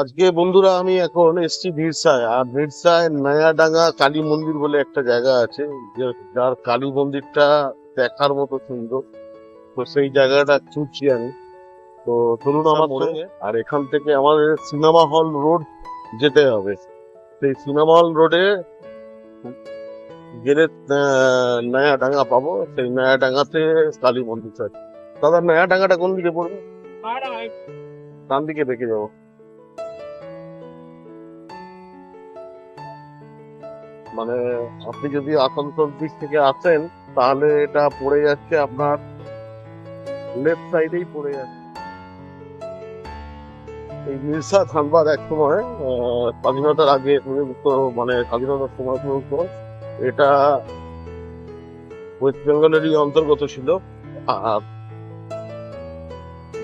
আজকে বন্ধুরা আমি এখন এসছি ভিড়সায় আর ভিড়সায় নয়াডাঙ্গা কালী মন্দির বলে একটা জায়গা আছে যে- যার কালী মন্দিরটা দেখার মতো সুন্দর। তো সেই জায়গাটা ছুটছি আমি। তো চলুন আমার আর এখান থেকে আমাদের সিনেমা হল রোড যেতে হবে। সেই সিনেমা হল রোডে গেলে আহ, নয়াডাঙ্গা পাবো সেই নয়াডাঙ্গাতে কালী মন্দির আছে। দাদা নয়াডাঙ্গাটা কোন দিকে পড়বে? ডান দিকে দেখে যাব। মানে আপনি যদি আসানসোল দিক থেকে আসেন, তাহলে এটা পড়ে যাচ্ছে আপনার লেফট সাইডেই পড়ে যাচ্ছে। এই মির্সা ধানবাদ এক সময় স্বাধীনতার আগে মানে স্বাধীনতার সময় পর্যন্ত এটা ওয়েস্ট বেঙ্গলেরই অন্তর্গত ছিল। আর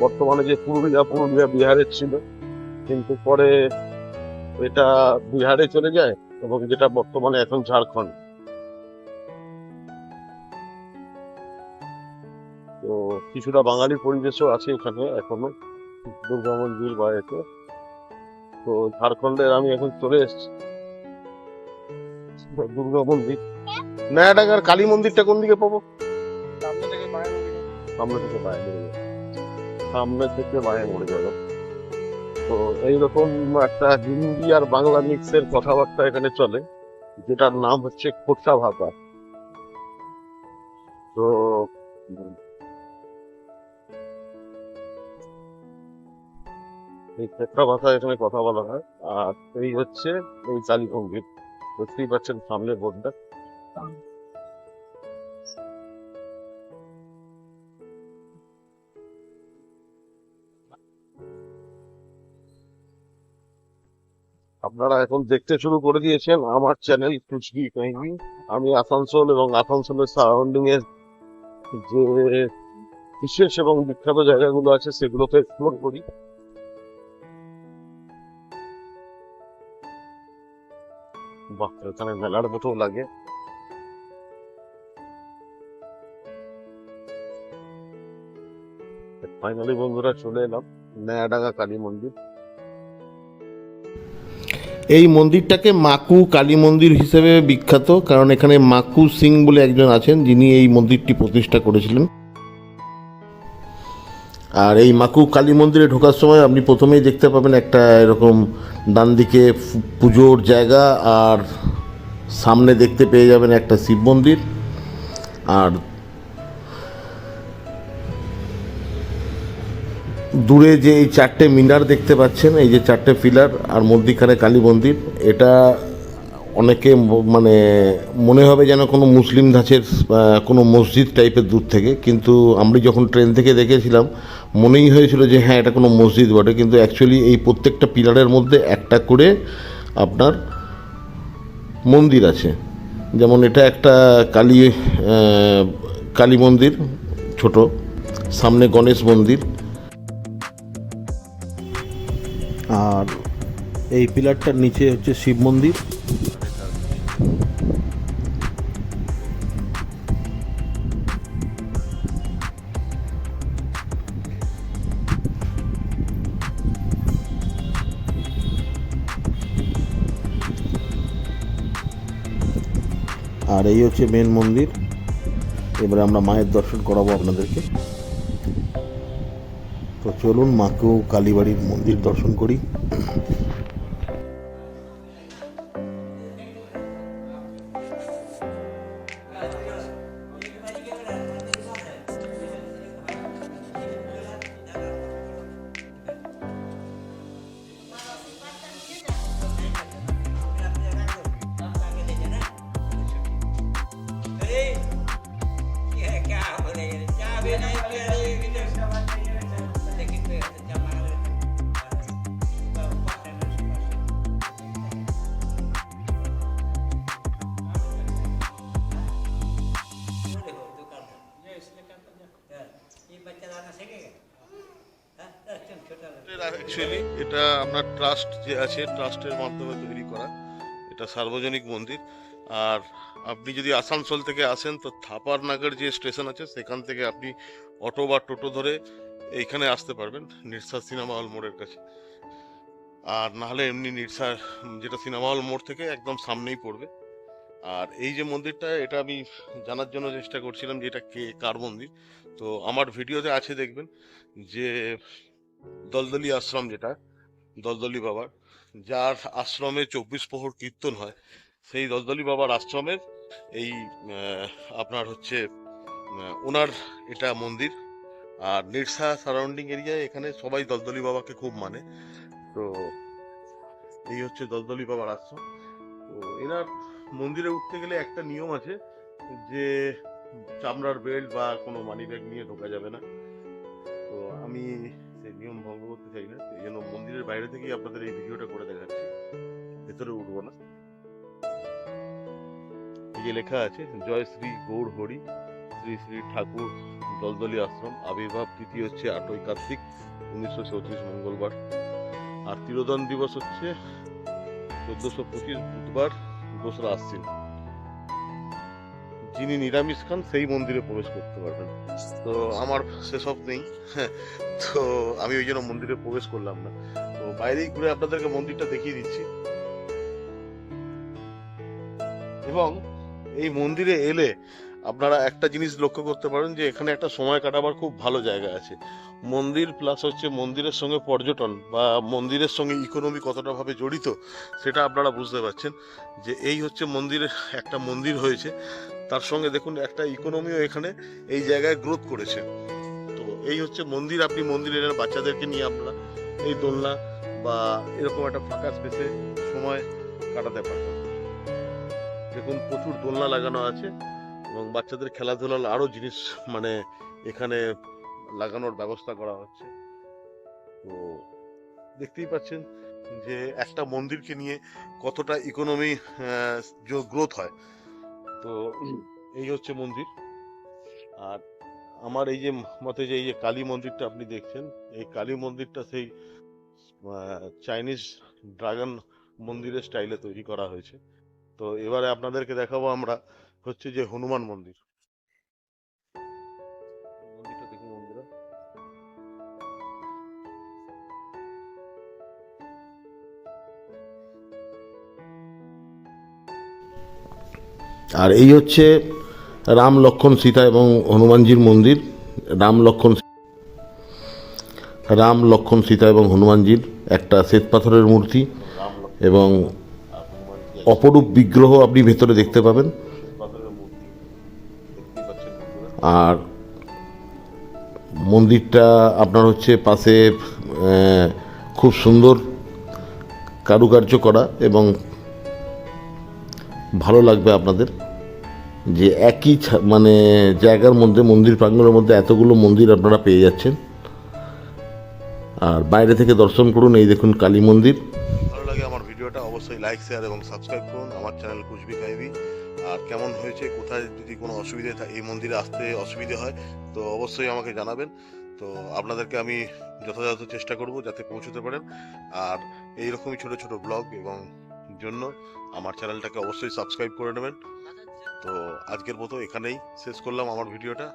বর্তমানে যে পুরুলিয়া পুরুলিয়া বিহারের ছিল। কিন্তু পরে এটা বিহারে চলে যায়। এবং যেটা বর্তমানে এখন ঝাড়খণ্ড। তো কিছুটা বাঙালি পরিবেশও আছে এখানে এখনও দুর্গা মন্দির বা এতে। তো ঝাড়খণ্ডের আমি এখন চলে এসেছি। দুর্গা মন্দির। নয়াডাঙ্গার কালী মন্দিরটা কোন দিকে পাবো? সামনে থেকে বায়ে মরে যাবে সামনে থেকে বায়ে মরে যাবে তো এইরকম একটা হিন্দি আর বাংলা মিক্সের কথাবার্তা এখানে চলে, যেটার নাম হচ্ছে খোট্টা ভাষা তো, এই খোট্টা ভাষা এখানে কথা বলা হয়, আর এই হচ্ছে এই মন্দির বুঝতেই পারছেন সামনে বোর্ডটা। আপনারা এখন দেখতে শুরু করে দিয়েছেন আমার চ্যানেল কুচকি কাহিনী। আমি আসানসোল এবং আসানসোলের সারাউন্ডিং এর যে বিশেষ এবং বিখ্যাত জায়গাগুলো আছে সেগুলোকে এক্সপ্লোর করি। এখানে মেলার মতো লাগে। ফাইনালি বন্ধুরা চলে এলাম নয়াডাঙ্গা কালী মন্দির। এই মন্দিরটাকে মাকু কালী মন্দির হিসেবে বিখ্যাত, কারণ এখানে মাকু সিং বলে একজন আছেন, যিনি এই মন্দিরটি প্রতিষ্ঠা করেছিলেন। আর এই মাকু কালী মন্দিরে ঢোকার সময় আপনি প্রথমেই দেখতে পাবেন একটা এরকম ডান দিকে পুজোর জায়গা, আর সামনে দেখতে পেয়ে যাবেন একটা শিব মন্দির। আর দূরে যে এই চারটে মিনার দেখতে পাচ্ছেন, এই যে চারটে পিলার আর মধ্যিখানে কালী মন্দির, এটা অনেকে মানে মনে হবে যেন কোনো মুসলিম ধাঁচের কোনো মসজিদ টাইপের দূর থেকে, কিন্তু আমরা যখন ট্রেন থেকে দেখেছিলাম, মনেই হয়েছিল যে হ্যাঁ এটা কোনো মসজিদ বটে, কিন্তু অ্যাকচুয়ালি এই প্রত্যেকটা পিলারের মধ্যে একটা করে আপনার মন্দির আছে। যেমন এটা একটা কালী কালী মন্দির, ছোট, সামনে গণেশ মন্দির আর এই পিলারটার নিচে হচ্ছে শিব মন্দির। আর এই হচ্ছে মেন মন্দির। এবারে আমরা মায়ের দর্শন করাবো আপনাদেরকে। তো চলুন মাকেও কালীবাড়ির মন্দির দর্শন করি। অ্যাকচুয়ালি এটা আপনার ট্রাস্ট যে আছে ট্রাস্টের মাধ্যমে তৈরি করা। এটা সার্বজনিক মন্দির। আর আপনি যদি আসানসোল থেকে আসেন, তো থাপারনাগর যে স্টেশন আছে, সেখান থেকে আপনি অটো বা টোটো ধরে এইখানে আসতে পারবেন নির্সাদ সিনেমা হল মোড়ের কাছে। আর নাহলে এমনি নির্সা, যেটা সিনেমা হল মোড় থেকে একদম সামনেই পড়বে। আর এই যে মন্দিরটা, এটা আমি জানার জন্য চেষ্টা করছিলাম যে এটা কে, কার মন্দির। তো আমার ভিডিওতে আছে দেখবেন যে দলদলি আশ্রম যেটা, দলদলি বাবার, যার আশ্রমে চব্বিশ প্রহর কীর্তন হয়, সেই দলদলি বাবার আশ্রমের এই আপনার হচ্ছে ওনার এটা মন্দির, আর নিরসা সারাউন্ডিং এরিয়ায় এখানে সবাই দলদলি বাবাকে খুব মানে। তো এই হচ্ছে দলদলি বাবার আশ্রম। তো এনার মন্দিরে উঠতে গেলে একটা নিয়ম আছে যে, চামড়ার বেল্ট বা কোনো মানি ব্যাগ নিয়ে ঢোকা যাবে না। তো আমি সেই নিয়ম ভঙ্গ করতে চাই না। এই জন্য মন্দিরের বাইরে থেকেই আপনাদের এই ভিডিওটা করে দেখাচ্ছি। ভেতরে উঠবো না। এই যে লেখা আছে, জয় শ্রী গৌর হরি, শ্রী শ্রী ঠাকুর দলদলি আশ্রম, আবির্ভাব তিথি হচ্ছে আটই কার্তিক, উনিশশো চৌত্রিশ মঙ্গলবার। আর তিরোদন দিবস হচ্ছে চোদ্দশো পঁচিশ বুধবার, দোসরা আশ্বিন। যিনি নিরামিষ খান, সেই মন্দিরে প্রবেশ করতে পারবেন। তো আমার সেসব নেই। তো আমি ওই জন্য মন্দিরে প্রবেশ করলাম না। তো বাইরেই ঘুরে আপনাদেরকে মন্দিরটা দেখিয়ে দিচ্ছি। এবং এই মন্দিরে এলে আপনারা একটা জিনিস লক্ষ্য করতে পারেন যে, এখানে একটা সময় কাটাবার খুব ভালো জায়গা আছে। মন্দির প্লাস হচ্ছে মন্দিরের সঙ্গে পর্যটন বা মন্দিরের সঙ্গে ইকোনমি কতটা ভাবে জড়িত, সেটা আপনারা বুঝতে পারছেন যে, এই হচ্ছে মন্দিরের একটা মন্দির হয়েছে। তার সঙ্গে দেখুন একটা ইকোনমিও এখানে এই জায়গায় গ্রোথ করেছে। তো এই হচ্ছে মন্দির, আপনি মন্দিরে এলেন, বাচ্চাদেরকে নিয়ে আপনারা এই দোলনা বা এরকম একটা ফাঁকা স্পেসে সময় কাটাতে পারবেন। দেখুন, প্রচুর দোলনা লাগানো আছে এবং বাচ্চাদের খেলাধুলার আরও জিনিস মানে এখানে লাগানোর ব্যবস্থা করা হচ্ছে। তো দেখতেই পাচ্ছেন যে একটা মন্দিরকে নিয়ে কতটা ইকোনমি গ্রোথ হয়। তো এই হচ্ছে মন্দির। আর আমার এই যে মতে যে এই যে কালী মন্দিরটা আপনি দেখছেন এই কালী মন্দিরটা সেই চাইনিজ ড্রাগন মন্দিরের স্টাইলে তৈরি করা হয়েছে। তো এবারে আপনাদেরকে দেখাবো আমরা হচ্ছে যে হনুমান মন্দির। আর এই হচ্ছে রাম লক্ষণ সীতা এবং হনুমানজির মন্দির। রাম লক্ষণ রাম লক্ষণ সীতা এবং হনুমানজির একটা শ্বেত পাথরের মূর্তি এবং অপরূপ বিগ্রহ আপনি ভেতরে দেখতে পাবেন। আর মন্দিরটা আপনার হচ্ছে পাশে খুব সুন্দর কারুকার্য করা এবং ভালো লাগবে আপনাদের যে একই মানে জায়গার মধ্যে মন্দির প্রাঙ্গণের মধ্যে এতগুলো মন্দির আপনারা পেয়ে যাচ্ছেন। আর বাইরে থেকে দর্শন করুন, এই দেখুন কালী মন্দির। ভালো লাগে আমার ভিডিওটা, অবশ্যই লাইক শেয়ার এবং সাবস্ক্রাইব করুন। আমার চ্যানেল কুচবি কাইবি আর কেমন হয়েছে, কোথায় যদি কোনো অসুবিধে এই মন্দিরে আসতে অসুবিধে হয়, তো অবশ্যই আমাকে জানাবেন। তো আপনাদেরকে আমি যথাযথ চেষ্টা করব যাতে পৌঁছতে পারেন। আর এইরকমই ছোট ছোট ব্লগ এবং জন্য আমার চ্যানেলটাকে অবশ্যই সাবস্ক্রাইব করে নেবেন। তো আজকের মতো এখানেই শেষ করলাম আমার ভিডিওটা।